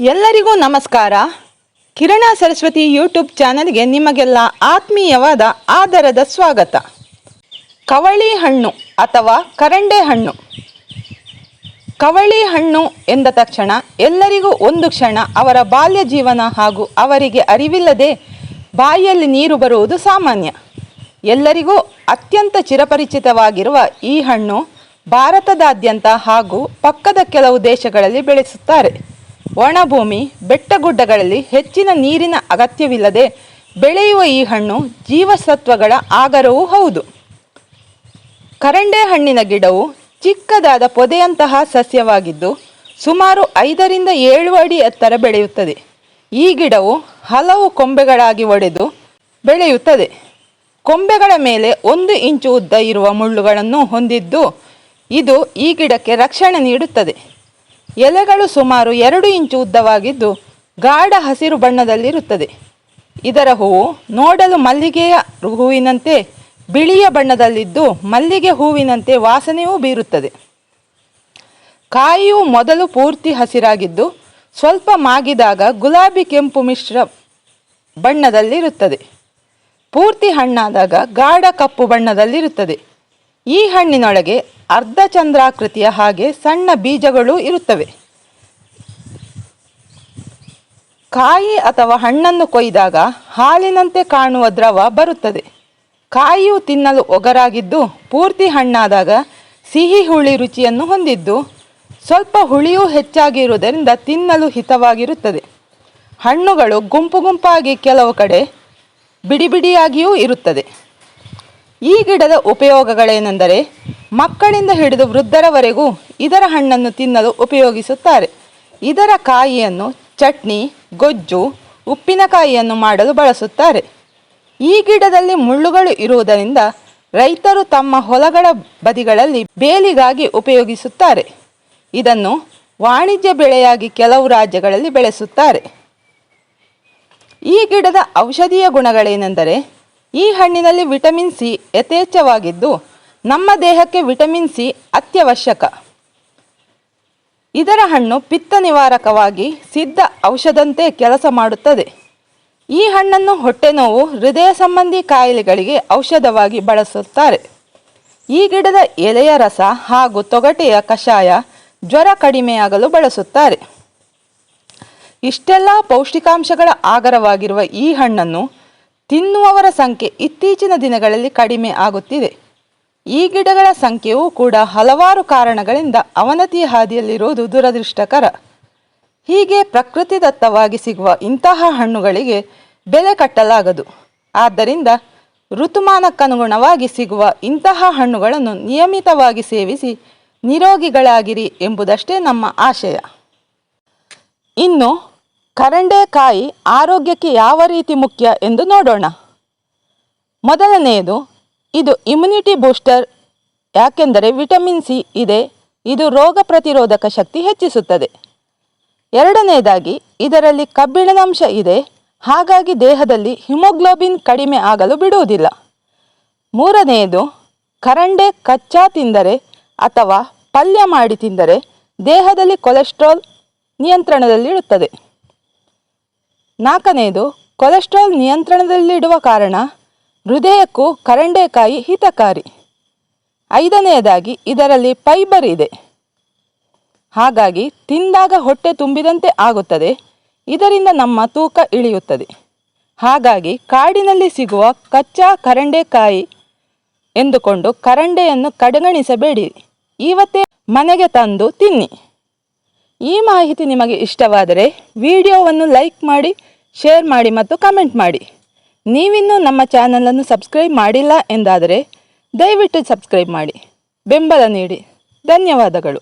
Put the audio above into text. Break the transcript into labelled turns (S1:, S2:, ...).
S1: ಎಲ್ಲರಿಗೂ ನಮಸ್ಕಾರ. ಕಿರಣ ಸರಸ್ವತಿ ಯೂಟ್ಯೂಬ್ ಚಾನಲ್ಗೆ ನಿಮಗೆಲ್ಲ ಆತ್ಮೀಯವಾದ ಆದರದ ಸ್ವಾಗತ. ಕವಳಿ ಹಣ್ಣು ಅಥವಾ ಕರಂಡೆ ಹಣ್ಣು. ಕವಳಿ ಹಣ್ಣು ಎಂದ ತಕ್ಷಣ ಎಲ್ಲರಿಗೂ ಒಂದು ಕ್ಷಣ ಅವರ ಬಾಲ್ಯ ಜೀವನ ಹಾಗೂ ಅವರಿಗೆ ಅರಿವಿಲ್ಲದೆ ಬಾಯಿಯಲ್ಲಿ ನೀರು ಬರುವುದು ಸಾಮಾನ್ಯ. ಎಲ್ಲರಿಗೂ ಅತ್ಯಂತ ಚಿರಪರಿಚಿತವಾಗಿರುವ ಈ ಹಣ್ಣು ಭಾರತದಾದ್ಯಂತ ಹಾಗೂ ಪಕ್ಕದ ಕೆಲವು ದೇಶಗಳಲ್ಲಿ ಬೆಳೆಸುತ್ತಾರೆ. ಒಣಭೂಮಿ ಬೆಟ್ಟಗುಡ್ಡಗಳಲ್ಲಿ ಹೆಚ್ಚಿನ ನೀರಿನ ಅಗತ್ಯವಿಲ್ಲದೆ ಬೆಳೆಯುವ ಈ ಹಣ್ಣು ಜೀವಸತ್ವಗಳ ಆಗರವೂ ಹೌದು. ಕರಂಡೆ ಹಣ್ಣಿನ ಗಿಡವು ಚಿಕ್ಕದಾದ ಪೊದೆಯಂತಹ ಸಸ್ಯವಾಗಿದ್ದು ಸುಮಾರು ಐದರಿಂದ ಏಳು ಅಡಿ ಎತ್ತರ ಬೆಳೆಯುತ್ತದೆ. ಈ ಗಿಡವು ಹಲವು ಕೊಂಬೆಗಳಾಗಿ ಒಡೆದು ಬೆಳೆಯುತ್ತದೆ. ಕೊಂಬೆಗಳ ಮೇಲೆ ಒಂದು ಇಂಚು ಉದ್ದ ಇರುವ ಮುಳ್ಳುಗಳನ್ನು ಹೊಂದಿದ್ದು ಇದು ಈ ಗಿಡಕ್ಕೆ ರಕ್ಷಣೆ ನೀಡುತ್ತದೆ. ಎಲೆಗಳು ಸುಮಾರು ಎರಡು ಇಂಚು ಉದ್ದವಾಗಿದ್ದು ಗಾಢ ಹಸಿರು ಬಣ್ಣದಲ್ಲಿರುತ್ತದೆ. ಇದರ ಹೂವು ನೋಡಲು ಮಲ್ಲಿಗೆಯ ಹೂವಿನಂತೆ ಬಿಳಿಯ ಬಣ್ಣದಲ್ಲಿದ್ದು ಮಲ್ಲಿಗೆ ಹೂವಿನಂತೆ ವಾಸನೆಯೂ ಬೀರುತ್ತದೆ. ಕಾಯಿಯು ಮೊದಲು ಪೂರ್ತಿ ಹಸಿರಾಗಿದ್ದು ಸ್ವಲ್ಪ ಮಾಗಿದಾಗ ಗುಲಾಬಿ ಕೆಂಪು ಮಿಶ್ರ ಬಣ್ಣದಲ್ಲಿರುತ್ತದೆ. ಪೂರ್ತಿ ಹಣ್ಣಾದಾಗ ಗಾಢ ಕಪ್ಪು ಬಣ್ಣದಲ್ಲಿರುತ್ತದೆ. ಈ ಹಣ್ಣಿನೊಳಗೆ ಅರ್ಧ ಚಂದ್ರಾಕೃತಿಯ ಹಾಗೆ ಸಣ್ಣ ಬೀಜಗಳು ಇರುತ್ತವೆ. ಕಾಯಿ ಅಥವಾ ಹಣ್ಣನ್ನು ಕೊಯ್ದಾಗ ಹಾಲಿನಂತೆ ಕಾಣುವ ದ್ರವ ಬರುತ್ತದೆ. ಕಾಯಿಯು ತಿನ್ನಲು ಒಗರಾಗಿದ್ದು ಪೂರ್ತಿ ಹಣ್ಣಾದಾಗ ಸಿಹಿ ಹುಳಿ ರುಚಿಯನ್ನು ಹೊಂದಿದ್ದು ಸ್ವಲ್ಪ ಹುಳಿಯೂ ಹೆಚ್ಚಾಗಿರುವುದರಿಂದ ತಿನ್ನಲು ಹಿತವಾಗಿರುತ್ತದೆ. ಹಣ್ಣುಗಳು ಗುಂಪು ಗುಂಪಾಗಿ ಕೆಲವು ಕಡೆ ಬಿಡಿ ಬಿಡಿಯಾಗಿಯೂ ಇರುತ್ತದೆ. ಈ ಗಿಡದ ಉಪಯೋಗಗಳೇನೆಂದರೆ ಮಕ್ಕಳಿಂದ ಹಿಡಿದು ವೃದ್ಧರವರೆಗೂ ಇದರ ಹಣ್ಣನ್ನು ತಿನ್ನಲು ಉಪಯೋಗಿಸುತ್ತಾರೆ. ಇದರ ಕಾಯಿಯನ್ನು ಚಟ್ನಿ, ಗೊಜ್ಜು, ಉಪ್ಪಿನಕಾಯಿಯನ್ನು ಮಾಡಲು ಬಳಸುತ್ತಾರೆ. ಈ ಗಿಡದಲ್ಲಿ ಮುಳ್ಳುಗಳು ಇರುವುದರಿಂದ ರೈತರು ತಮ್ಮ ಹೊಲಗಳ ಬದಿಗಳಲ್ಲಿ ಬೇಲಿಗಾಗಿ ಉಪಯೋಗಿಸುತ್ತಾರೆ. ಇದನ್ನು ವಾಣಿಜ್ಯ ಬೆಳೆಯಾಗಿ ಕೆಲವು ರಾಜ್ಯಗಳಲ್ಲಿ ಬೆಳೆಸುತ್ತಾರೆ. ಈ ಗಿಡದ ಔಷಧೀಯ ಗುಣಗಳೇನೆಂದರೆ ಈ ಹಣ್ಣಿನಲ್ಲಿ ವಿಟಮಿನ್ ಸಿ ಯಥೇಚ್ಛವಾಗಿದ್ದು, ನಮ್ಮ ದೇಹಕ್ಕೆ ವಿಟಮಿನ್ ಸಿ ಅತ್ಯವಶ್ಯಕ. ಇದರ ಹಣ್ಣು ಪಿತ್ತ ನಿವಾರಕವಾಗಿ ಸಿದ್ಧ ಔಷಧಂತೆ ಕೆಲಸ ಮಾಡುತ್ತದೆ. ಈ ಹಣ್ಣನ್ನು ಹೊಟ್ಟೆ ನೋವು, ಹೃದಯ ಸಂಬಂಧಿ ಕಾಯಿಲೆಗಳಿಗೆ ಔಷಧವಾಗಿ ಬಳಸುತ್ತಾರೆ. ಈ ಗಿಡದ ಎಲೆಯ ರಸ ಹಾಗೂ ತೊಗಟೆಯ ಕಷಾಯ ಜ್ವರ ಕಡಿಮೆಯಾಗಲು ಬಳಸುತ್ತಾರೆ. ಇಷ್ಟೆಲ್ಲ ಪೌಷ್ಟಿಕಾಂಶಗಳ ಆಗರವಾಗಿರುವ ಈ ಹಣ್ಣನ್ನು ತಿನ್ನುವವರ ಸಂಖ್ಯೆ ಇತ್ತೀಚಿನ ದಿನಗಳಲ್ಲಿ ಕಡಿಮೆ ಆಗುತ್ತಿದೆ. ಈ ಗಿಡಗಳ ಸಂಖ್ಯೆಯೂ ಕೂಡ ಹಲವಾರು ಕಾರಣಗಳಿಂದ ಅವನತಿಯ ಹಾದಿಯಲ್ಲಿರುವುದು ದುರದೃಷ್ಟಕರ. ಹೀಗೆ ಪ್ರಕೃತಿದತ್ತವಾಗಿ ಸಿಗುವ ಇಂತಹ ಹಣ್ಣುಗಳಿಗೆ ಬೆಲೆ ಕಟ್ಟಲಾಗದು. ಆದ್ದರಿಂದ ಋತುಮಾನಕ್ಕನುಗುಣವಾಗಿ ಸಿಗುವ ಇಂತಹ ಹಣ್ಣುಗಳನ್ನು ನಿಯಮಿತವಾಗಿ ಸೇವಿಸಿ ನಿರೋಗಿಗಳಾಗಿರಿ ಎಂಬುದಷ್ಟೇ ನಮ್ಮ ಆಶಯ. ಇನ್ನು ಕರಂಡೆಕಾಯಿ ಆರೋಗ್ಯಕ್ಕೆ ಯಾವ ರೀತಿ ಮುಖ್ಯ ಎಂದು ನೋಡೋಣ. ಮೊದಲನೆಯದು, ಇದು ಇಮ್ಯುನಿಟಿ ಬೂಸ್ಟರ್ ಯಾಕೆಂದರೆ ವಿಟಮಿನ್ ಸಿ ಇದೆ, ಇದು ರೋಗ ಪ್ರತಿರೋಧಕ ಶಕ್ತಿ ಹೆಚ್ಚಿಸುತ್ತದೆ. ಎರಡನೆಯದಾಗಿ, ಇದರಲ್ಲಿ ಕಬ್ಬಿಣದಂಶ ಇದೆ, ಹಾಗಾಗಿ ದೇಹದಲ್ಲಿ ಹಿಮೋಗ್ಲೋಬಿನ್ ಕಡಿಮೆ ಆಗಲು ಬಿಡುವುದಿಲ್ಲ. ಮೂರನೆಯದು, ಕರಂಡೆ ಕಚ್ಚಾ ತಿಂದರೆ ಅಥವಾ ಪಲ್ಯ ಮಾಡಿ ತಿಂದರೆ ದೇಹದಲ್ಲಿ ಕೊಲೆಸ್ಟ್ರಾಲ್ ನಿಯಂತ್ರಣದಲ್ಲಿಡುತ್ತದೆ ನಾಲ್ಕನೆಯದು, ಕೊಲೆಸ್ಟ್ರಾಲ್ ನಿಯಂತ್ರಣದಲ್ಲಿಡುವ ಕಾರಣ ಹೃದಯಕ್ಕೂ ಕರಂಡೆಕಾಯಿ ಹಿತಕಾರಿ. ಐದನೆಯದಾಗಿ, ಇದರಲ್ಲಿ ಫೈಬರ್ ಇದೆ. ಹಾಗಾಗಿ, ತಿಂದಾಗ ಹೊಟ್ಟೆ ತುಂಬಿದಂತೆ ಆಗುತ್ತದೆ, ಇದರಿಂದ ನಮ್ಮ ತೂಕ ಇಳಿಯುತ್ತದೆ. ಹಾಗಾಗಿ, ಕಾಡಿನಲ್ಲಿ ಸಿಗುವ ಕಚ್ಚಾ ಕರಂಡೆಕಾಯಿ ಎಂದುಕೊಂಡು ಕರಂಡೆಯನ್ನು ಕಡೆಗಣಿಸಬೇಡಿ. ಇವತ್ತೇ ಮನೆಗೆ ತಂದು ತಿನ್ನಿ. ಈ ಮಾಹಿತಿ ನಿಮಗೆ ಇಷ್ಟವಾದರೆ, ವಿಡಿಯೋವನ್ನು ಲೈಕ್ ಮಾಡಿ ಶೇರ್ ಮಾಡಿ ಮತ್ತು ಕಮೆಂಟ್ ಮಾಡಿ. ನೀವಿನ್ನೂ ನಮ್ಮ ಚಾನಲನ್ನು ಸಬ್ಸ್ಕ್ರೈಬ್ ಮಾಡಿಲ್ಲ ಎಂದಾದರೆ ದಯವಿಟ್ಟು ಸಬ್ಸ್ಕ್ರೈಬ್ ಮಾಡಿ. ಬೆಂಬಲ ನೀಡಿ. ಧನ್ಯವಾದಗಳು.